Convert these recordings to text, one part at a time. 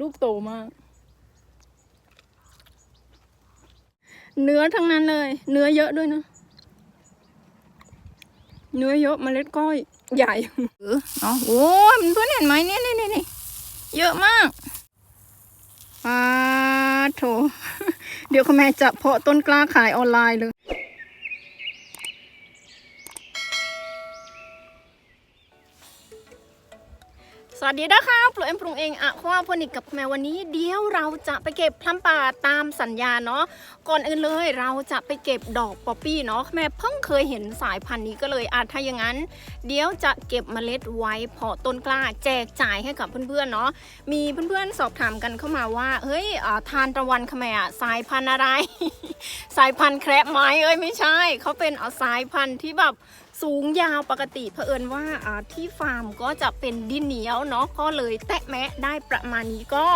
ลูกโตมาก เนื้อทั้งนั้นเลย เนื้อเยอะด้วยนะ เนื้อเยอะเมล็ดก้อยใหญ่เออเอาโอ้ยมันเพื่อนเห็นไหมเนี่ยนี่นี่นี่เยอะมากปาโถ เดี๋ยวคุณแม่จะเพาะต้นกล้าขายออนไลน์เลย สวัสดีนะคะปลูกเอ็มปรุงเองอะว่าพนิกกับแม่วันนี้เดี๋ยวเราจะไปเก็บพลัมป่าตามสัญญาเนาะก่อนอื่นเลยเราจะไปเก็บดอกป๊อปปี้เนาะแม่เพิ่งเคยเห็นสายพันธุ์นี้ก็เลยอาถ้าอย่างนั้น เดี๋ยวจะเก็บเมล็ดไว้เพาะต้นกล้าแจกจ่ายให้กับเพื่อนๆเนาะมีเพื่อนๆสอบถามกันเข้ามาว่าเฮ้ยอ่าทานตะวันขแมอะสายพันธุ์อะไร สายพันธุ์แคระไม้เอ้ยไม่ใช่เขาเป็นเอาสายพันธุ์ที่แบบ สูงยาวปกติเผอิญว่าที่ฟาร์มก็จะเป็นดินเหนียวเนาะก็เลยแตะแมะได้ประมาณนี้ก็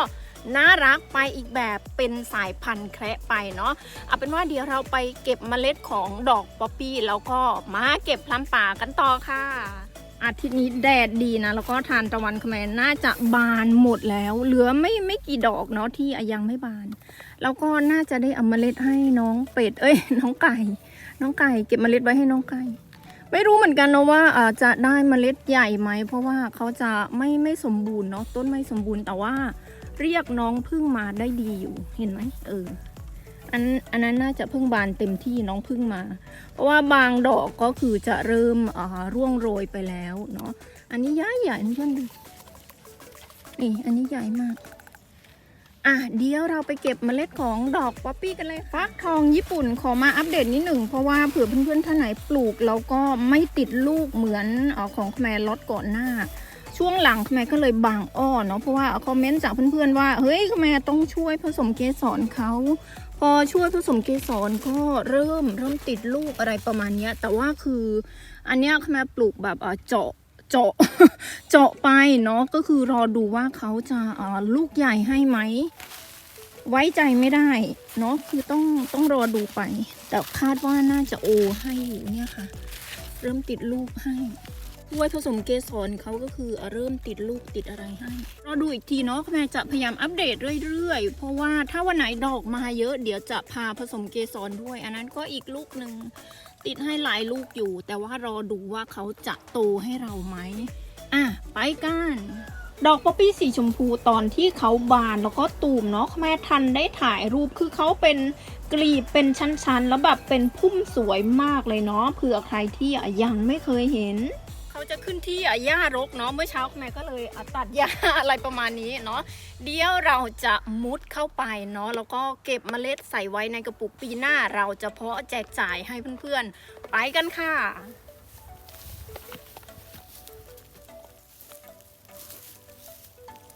น่ารักไปอีกแบบเป็นสายพันธุ์แคระไปเนาะเอาเป็นว่าเดี๋ยวเราไปเก็บเมล็ดของดอกป๊อปปี้แล้วก็มาเก็บพลัมป่ากันต่อค่ะอาทิตย์นี้แดดดีนะ แล้วก็ทานตะวันคแมนน่าจะบานหมดแล้ว เหลือไม่ไม่กี่ดอกเนาะที่ยังไม่บาน แล้วก็น่าจะได้เอาเมล็ดให้น้องเป็ด เอ้ย น้องไก่ น้องไก่ เก็บเมล็ดไว้ให้น้องไก่ ไม่รู้เหมือนกันนะว่าจะได้เมล็ดใหญ่ไหม เพราะว่าเขาจะไม่ไม่สมบูรณ์เนาะต้นไม่สมบูรณ์แต่ว่าเรียกน้องพึ่งมาได้ดีอยู่เห็นไหมเอออันอันนั้นน่าจะพิ่งบานเต็มที่น้องพึ่งมา เพราะว่าบางดอกก็คือจะเริ่มร่วงโรยไปแล้วเนาะอันนี้ใหญ่ใหญ่เพื่อนดูนี่อันนี้ใหญ่มาก อะเดี๋ยวเราไปเก็บเมล็ดของดอกป๊อปปี้กันเลยฟักทองญี่ปุ่นขอมาอัปเดตนิดหนึ่งเพราะว่าเผื่อเพื่อนๆท่านไหนปลูกแล้วก็ไม่ติดลูกเหมือนอของแมรล็อตก่อนหน้า ช่วงหลังแมก็เลยบางอ้อเนาะเพราะว่าคอมเมนต์จากเพื่อนๆว่าเฮ้ยแมต้องช่วยผสมเกสรเขาพอช่วยผสมเกสรก็เริ่มเริ่มติดลูกอะไรประมาณนี้แต่ว่าคืออันเนี้ยแมปลูกแบบเจาะ เจาะเจาะไปเนาะก็คือรอดูว่าเขาจะลูกใหญ่ให้ไหม ไว้ใจไม่ได้เนาะคือต้องต้องรอดูไป แต่คาดว่าน่าจะโอให้อยู่เนี่ยค่ะ เริ่มติดลูกให้ด้วยผสมเกสรเขาก็คือเริ่มติดลูกติดอะไรให้รอดูอีกทีเนาะแม่จะพยายามอัปเดตเรื่อยๆ เพราะว่าถ้าวันไหนดอกมาเยอะ เดี๋ยวจะพาผสมเกสรด้วย อันนั้นก็อีกลูกหนึ่ง ติดให้หลายลูกอยู่ แต่ว่ารอดูว่าเขาจะโตให้เราไหมอะไปกันดอกป๊อปปี้สีชมพูตอนที่เขาบานแล้วก็ตูมเนาะแม่ทันได้ถ่ายรูปคือเขาเป็นกลีบเป็นชั้นๆ แล้วแบบเป็นพุ่มสวยมากเลยเนาะเผื่อใครที่ยังไม่เคยเห็น จะขึ้นที่หญ้ารกเนาะเมื่อเช้าแม่ก็เลยตัดหญ้าอะไรประมาณนี้เนาะเดี๋ยวเราจะมุดเข้าไปเนาะแล้วก็เก็บเมล็ดใส่ไว้ในกระปุกปีหน้าเราจะเพาะแจกจ่ายให้เพื่อนๆ ไปกันค่ะ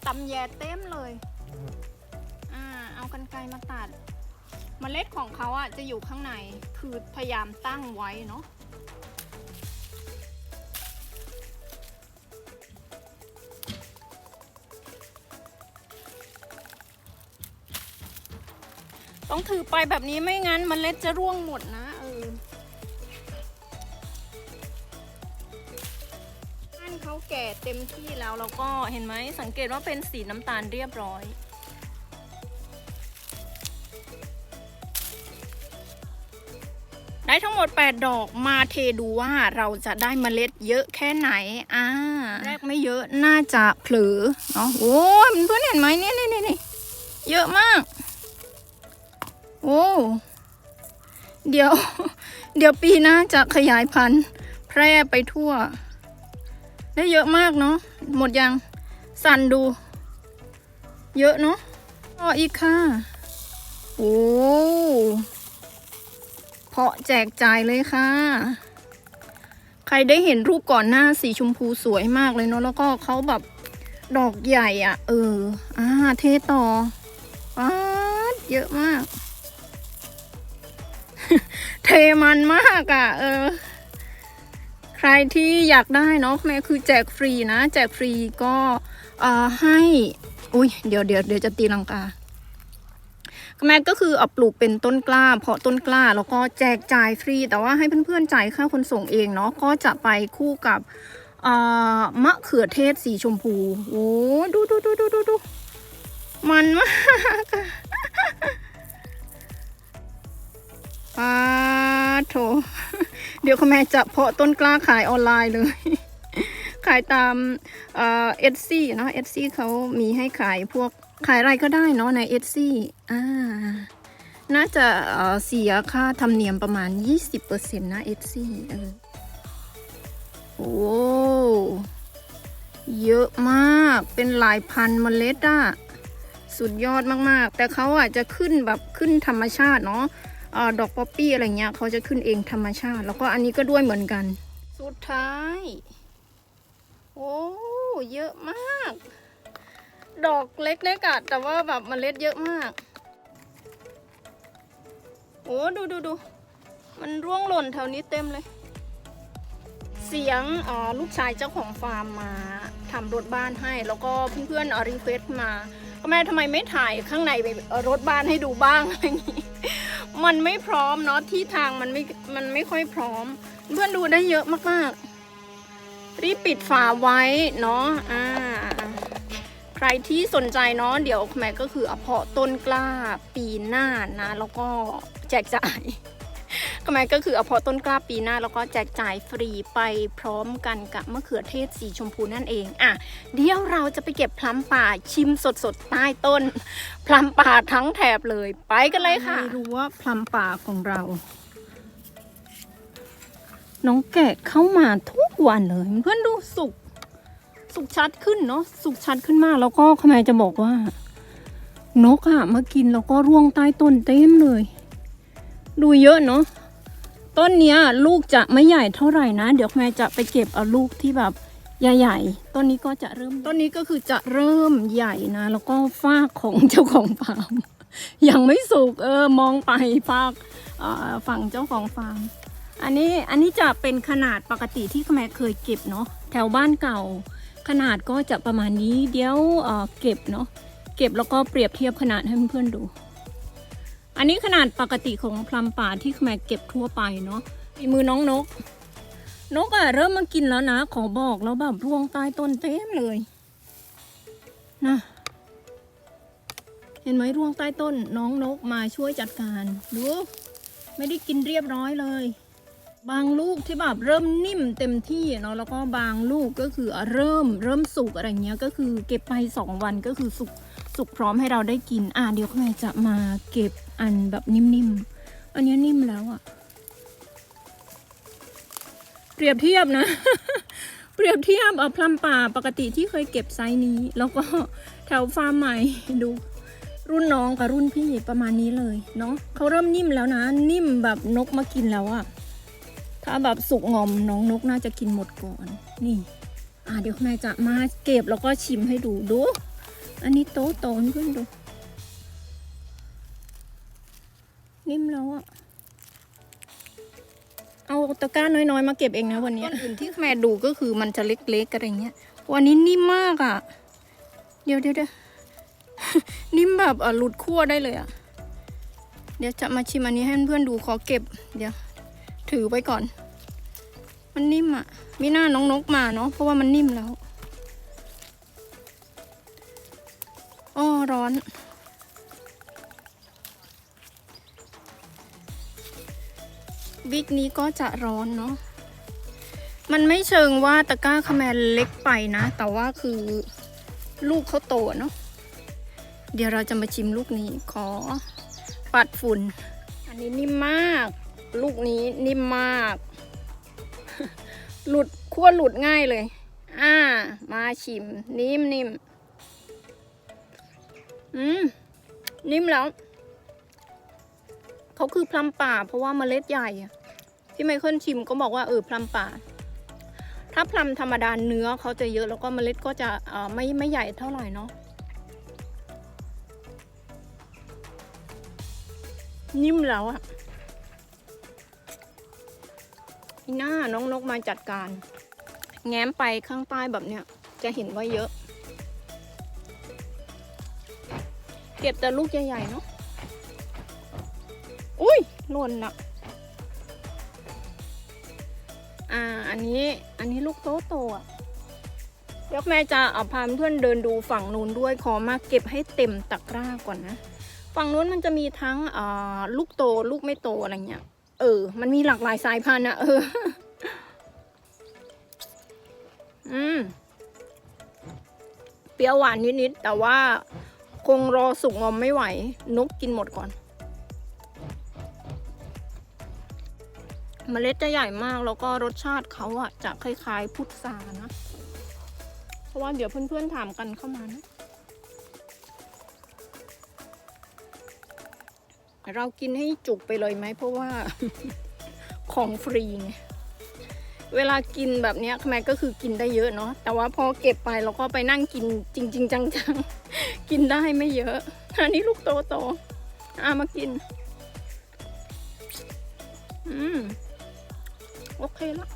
ตำแยเต็มเลย อ่า เอากันไกรมาตัดเมล็ดของเขาอะจะอยู่ข้างใน คือพยายามตั้งไว้เนาะ ต้องถือไปแบบนี้ไม่งั้นมเมล็ดจะร่วงหมดนะเอออันเขาแก่เต็มที่แล้วแล้วก็เห็นไหมสังเกตว่าเป็นสีน้ำตาลเรียบร้อยได้ทั้งหมด 8 ดอกมาเทดูว่าเราจะได้เมล็ดเยอะแค่ไหน อ่า แรกไม่เยอะน่าจะเผลอเนาะโอ้ยเพื่อนเห็นไหมเนี่ยนี่นี่นี่เยอะมาก โอ้เดี๋ยว เดี๋ยวปีหน้าจะขยายพันธุ์ แพร่ไปทั่ว ได้เยอะมากเนาะหมดยัง สั่นดู เยอะเนาะอ๋ออีกค่ะ โอ้เพาะแจกจ่ายเลยค่ะ ใครได้เห็นรูปก่อนหน้าสีชมพูสวยมากเลยเนาะแล้วก็เขาแบบดอกใหญ่อะ่ะ เออ อ่า เทต่อป๊าเยอะมาก เทมันมากอะ่ะ เออ ใครที่อยากได้เนาะแม่คือแจกฟรีนะ แจกฟรีก็เอ่อให้ อุ้ยเดี๋ยวเดี๋ยวเดี๋ยวจะตีลังกาแม่ก็คือเอาปลูกเป็นต้นกล้า เพาะต้นกล้าแล้วก็แจกจ่ายฟรี แต่ว่าให้เพื่อนๆจ่ายค่าขนส่งเองเนาะก็จะไปคู่กับมะเขือเทศสีชมพู โอ้ดูดูดูดูดูดูมันมาก ป้าโถ เดี๋ยวคุณแม่จะเพาะต้นกล้าขายออนไลน์เลย ขายตามเอ่อเซีเนาะเอซีเขามีให้ขายพวกขายอะไรก็ได้เนาะในเอซีอ่าน่าจะเสียค่าธรรมเนียมประมาณ 20%นะเอซีเออโอ้เยอะมากเป็นหลายพันเมล็ดอะสุดยอดมากๆ แต่เขาอาจจะขึ้นแบบขึ้นธรรมชาติเนาะ อดอกป๊อปปี้อะไรเงี้ยเขาจะขึ้นเองธรรมชาติ แล้วก็อันนี้ก็ด้วยเหมือนกัน สุดท้าย โอ้เยอะมาก ดอกเล็กๆอะแต่ว่าแบบเมล็ดเยอะมาก โอ้ดูดูดูมันร่วงหล่นแถวนี้เต็มเลย เสียงอ่อลูกชายเจ้าของฟาร์มมาทำรถบ้านให้ แล้วก็เพื่อนๆรีเควสมา ก็แม่ทำไมไม่ถ่ายข้างในไปรถบ้านให้ดูบ้างอะไรอย่างนี้ มันไม่พร้อมเนาะที่ทางมันไม่มันไม่ค่อยพร้อม เพื่อนดูได้เยอะมากๆ รีบปิดฝาไว้เนาะอ่าใครที่สนใจเนาะเดี๋ยวแม่ก็คือเอพาะต้นกล้าปีหน้านะ แล้วก็แจกจ่าย ก็หมายก็คือเอาเพาะต้นกล้าปีหน้า แล้วก็แจกจ่ายฟรีไปพร้อมกันกับมะเขือเทศสีชมพูนั่นเองอะเดี๋ยวเราจะไปเก็บพลัมป่าชิมสดๆใต้ต้น พลัมป่าทั้งแถบเลยไปกันเลยค่ะไม่รู้ว่าพลัมป่าของเรา น้องแกะเข้ามาทุกวันเลยเพื่อนดูสุกสุกชัดขึ้นเนาะสุกชัดขึ้นมากแล้วก็ขมายจะบอกว่า นกอะมากินแล้วก็ร่วงใต้ต้นเต็มเลย ดูเยอะเนาะ ต้นเนี้ยลูกจะไม่ใหญ่เท่าไหร่นะ เดี๋ยวแม่จะไปเก็บเอาลูกที่แบบใหญ่ๆ ต้นนี้ก็จะเริ่ม ต้นนี้ก็คือจะเริ่มใหญ่นะ แล้วก็ฟากของเจ้าของฟาร์มยังไม่สุกเออมองไปฟากฝั่งเจ้าของฟาร์ม อันนี้อันนี้จะเป็นขนาดปกติที่แม่เคยเก็บเนาะแถวบ้านเก่า ขนาดก็จะประมาณนี้เดี๋ยวเเก็บเนาะเก็บแล้วก็เปรียบเทียบขนาดให้เพื่อนๆดู อันนี้ขนาดปกติของพลัมป่าที่แม่เก็บทั่วไปเนาะฝีมือน้องนก นกอะเริ่มมากินแล้วนะ ขอบอกแล้วแบบร่วงใต้ต้นเต็มเลยนะเห็นไหมร่วงใต้ต้นน้องนกมาช่วยจัดการดูไม่ได้กินเรียบร้อยเลย บางลูกที่แบบเริ่มนิ่มเต็มที่เนาะแล้วก็บางลูกก็คือเริ่มเริ่มสุกอะไรเงี้ยก็คือเก็บไปสองวันก็คือสุกสุกพร้อมให้เราได้กิน อะเดี๋ยวแม่จะมาเก็บ อันแบบนิ่มๆ อันนี้นิ่มแล้วอะเปรียบเทียบนะ เปรียบเทียบเอาพลัมป่าปกติที่เคยเก็บไซส์นี้ แล้วก็แถวฟาร์มใหม่ดูรุ่นน้องกับรุ่นพี่ประมาณนี้เลยเนาะเขาเริ่มนิ่มแล้วนะ นิ่มแบบนกมากินแล้วอะถ้าแบบสุกงอมน้องนกน่าจะกินหมดก่อน นี่ อะเดี๋ยวแม่จะมาเก็บแล้วก็ชิมให้ดูดู อันนี้โตโตๆเพื่อนดู นิ่มแล้วอะเอาตะกร้าน้อยๆ มาเก็บเองนะวันนี้อื่นที่แม่ดูก็คือมันจะเล็กๆอะไรเงี้ยวันนี้นิ่มมากอะเดี๋ยวเดี๋ยวเดี๋ยวนิ่มแบบเอ่อหลุดขั้วได้เลยอะเดี๋ยวจะมาชิมอันนี้ให้เพื่อนๆดูขอเก็บ เดี๋ยว ถือไว้ก่อน มันนิ่มอะมีหน้าน้องนกมาเนาะเพราะว่ามันนิ่มแล้ว อ้อร้อน วิกนี้ก็จะร้อนเนาะมันไม่เชิงว่าตะกร้าคาแมนเล็กไปนะ แต่ว่าคือลูกเขาโตเนาะเดี๋ยวเราจะมาชิมลูกนี้ขอปัดฝุ่น อันนี้นิ่มมาก ลูกนี้นิ่มมาก หลุดขั้วหลุดง่ายเลย อ่า มาชิม นิ่มนิ่มอืม นิ่มแล้ว เขาคือพลัมป่าเพราะว่าเมล็ดใหญ่อะ ที่ไมเคิลชิมก็บอกว่าเออพลัมป่า ถ้าพลัมธรรมดาเนื้อเขาจะเยอะแล้วก็เมล็ดก็จะเออไม่ไม่ใหญ่เท่าไหร่เนาะนิ่มแล้วอะนี่หน้าน้องนกมาจัดการ แง้มไปข้างใต้แบบเนี้ย จะเห็นว่าเยอะ เก็บแต่ลูกใหญ่ๆเนาะอุ้ยหล่นอะ อันนี้อันนี้ลูกโตโตๆอะเดี๋ยวแม่จะเอาพาเพื่อนเดินดูฝั่งนู้นด้วยขอมาเก็บให้เต็มตะกร้าก่อนนะ ฝั่งนู้นมันจะมีทั้งลูกโตลูกไม่โตอะไรเงี้ยเออ มันมีหลากหลายสายพันธุ์อะเออ อืม เปรี้ยวหวานนิดๆแต่ว่าคงรอสุกงอมไม่ไหว นกกินหมดก่อน เมล็ดจะใหญ่มากแล้วก็รสชาติเขาอะจะคล้าย ๆ พุทรานะ เพราะว่าเดี๋ยวเพื่อนๆถามกันเข้ามานะเรากินให้จุกไปเลยไหมเพราะว่าของฟรีไงเวลากินแบบนี้แม่ก็คือกินได้เยอะเนาะแต่ว่าพอเก็บไปเราก็ไปนั่งกินจริง ๆ จังๆ กินได้ไม่เยอะอันนี้ลูกโตโตๆอะมากิน อืม โอเคแล้ว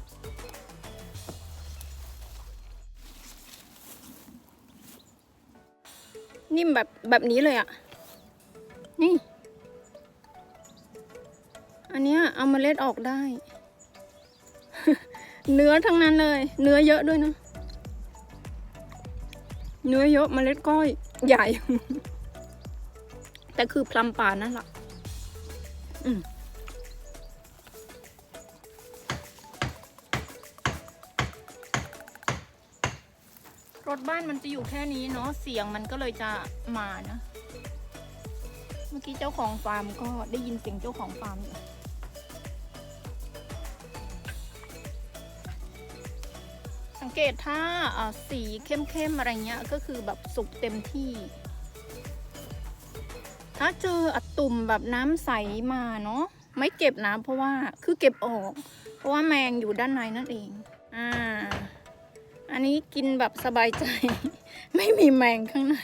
นิ่มแบบแบบนี้เลยอะนี่ อันเนี้ยเอามาเล็ดออกได้ เนื้อทั้งนั้นเลย เนื้อเยอะด้วยนะ เนื้อเยอะมเมล็ดก็ใหญ่ แต่คือพลัมป่านั่นแหละอืม บ้านมันจะอยู่แค่นี้เนาะเสียงมันก็เลยจะมานะ เมื่อกี้เจ้าของฟาร์มก็ได้ยินเสียงเจ้าของฟาร์มอยู่สังเกตถ้าสีเข้มๆอะไรเงี้ยก็คือแบบสุกเต็มที่ ถ้าเจออตุ่มแบบน้ำใสมาเนาะไม่เก็บนะเพราะว่าคือเก็บออก เพราะว่าแมงอยู่ด้านในนั่นเอง อ่า อันนี้กินแบบสบายใจ ไม่มีแมงข้างใน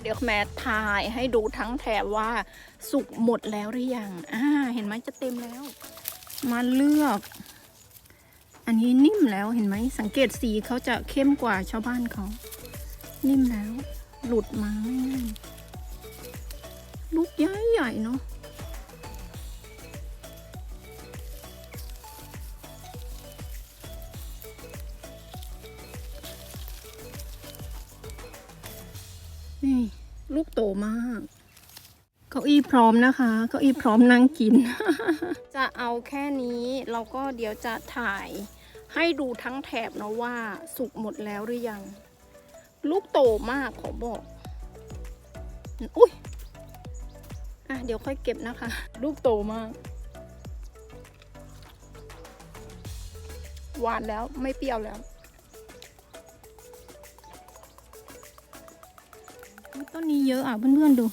เดี๋ยวแม่ถ่ายให้ดูทั้งแถบว่าสุกหมดแล้วหรือยัง อ่า เห็นไหมจะเต็มแล้ว มาเลือก อันนี้นิ่มแล้วเห็นไหม สังเกตสีเขาจะเข้มกว่าชาวบ้านเขา นิ่มแล้ว หลุดมาง่ายๆลูกใหญ่เนาะนี่ลูกโตมากเก้าอี้พร้อมนะคะเก้าอี้พร้อมนั่งกิน จะเอาแค่นี้เราก็เดี๋ยวจะถ่ายให้ดูทั้งแถบเนาะว่าสุกหมดแล้วหรือยัง ลูกโตมากขอบอก อุ้ยอะเดี๋ยวค่อยเก็บนะคะ ลูกโตมาก หวานแล้วไม่เปรี้ยวแล้ว ต้นนี้เยอะอะเพื่อนๆดู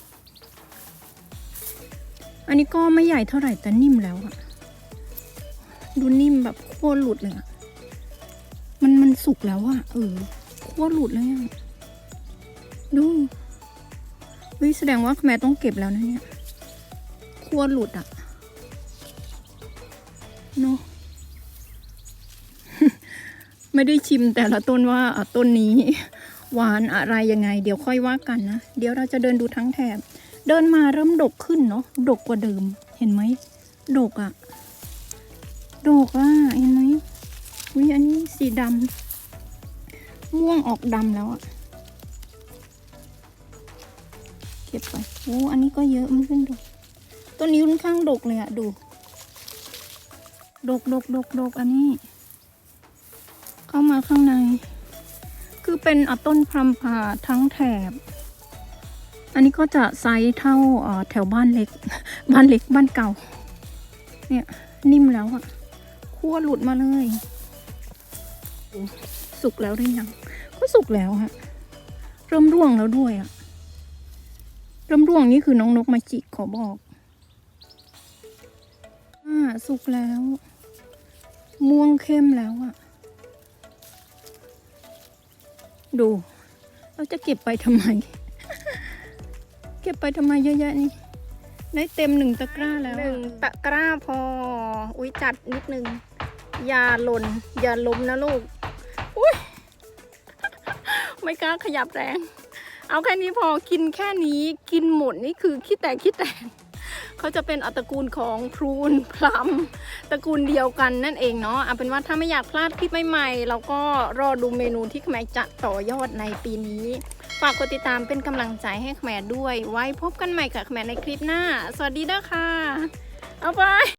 อันนี้ก็ไม่ใหญ่เท่าไหร่แต่นิ่มแล้วอะดูนิ่มแบบขั้วหลุดเลยอะมันมันสุกแล้วอะเออ ขั้วหลุดเลยอะดูเฮ้ยแสดงว่าแม่ต้องเก็บแล้วนะเนี่ยขั้วหลุดอะเนาะไม่ได้ชิมแต่ละต้นว่าต้นนี้ หวานอะไรยังไง เดี๋ยวค่อยว่ากันนะ เดี๋ยวเราจะเดินดูทั้งแถบ เดินมาเริ่มดกขึ้นเนาะดกกว่าเดิม เห็นไหมดกอะดกอะเห็นไหมวิอันนี้สีดำ ม่วงออกดำแล้วอะเก็บไปโอ้อันนี้ก็เยอะมันขึ้นดกต้นนี้ค่อนข้างดกเลยอะดู ดกดกดกดกอันนี้ เข้ามาข้างใน คือเป็นอต้นพรำพาทั้งแถบ อันนี้ก็จะไซส์เท่าแถวบ้านเล็ก บ้านเล็กบ้านเก่า เนี่ยนิ่มแล้วอะขั้วหลุดมาเลย สุกแล้วหรือยัง ก็สุกแล้วฮะ เริ่มร่วงแล้วด้วยอะเริ่มร่วงนี่คือน้องนกมาจิกขอบอกอ่าสุกแล้ว ม่วงเข้มแล้วอะดู เราจะเก็บไปทำไม เก็บไปทำไมเยอะแยะนี่ ได้เต็มหนึ่งตะกร้าแล้วหนึ่งตะกร้าพอ อุ้ยจัดนิดนึง อย่าหล่น อย่าล้มนะลูก ไม่กล้าขยับแรง เอาแค่นี้พอกินแค่นี้กินหมดนี่คือขี้แตกขี้แตนเขาจะเป็นอัตระกูลของพรูนพลัมตระกูลเดียวกันนั่นเองเนาะเอาเป็นว่าถ้าไม่อยากพลาดคลิปใหม่ๆเราก็รอดูเมนูที่แขมจะต่อยอดในปีนี้ ฝากกดติดตามเป็นกำลังใจให้แขมด้วย ไว้พบกันใหม่กับแขมในคลิปหน้า สวัสดีเด้อค่ะ เอาไป